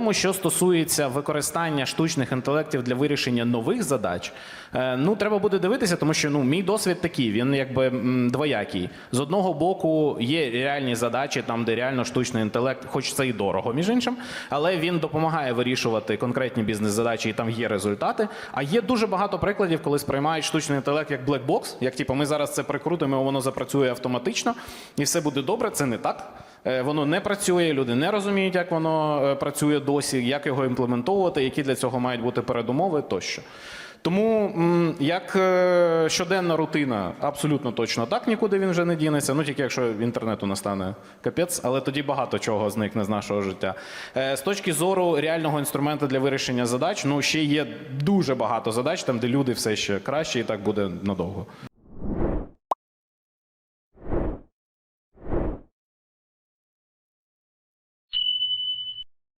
тому, що стосується використання штучних інтелектів для вирішення нових задач, е, ну треба буде дивитися, тому що ну мій досвід такий, він якби двоякий. З одного боку, є реальні задачі, там де реально штучний інтелект, хоч це і дорого, між іншим, але він допомагає вирішувати конкретні бізнес-задачі, і там є результати. А є дуже багато прикладів, коли сприймають штучний інтелект як блекбокс, як типу, ми зараз це прикрутимо, воно запрацює автоматично, і все буде добре. Це не так. Е, Воно не працює, люди не розуміють, як воно е, працює досі, як його імплементовувати, які для цього мають бути передумови тощо. Тому як е, щоденна рутина, абсолютно точно так, нікуди він вже не дінеться. Ну тільки якщо інтернету настане капець, але тоді багато чого зникне з нашого життя. З точки зору реального інструменту для вирішення задач, ну ще є дуже багато задач, там де люди все ще краще, і так буде надовго.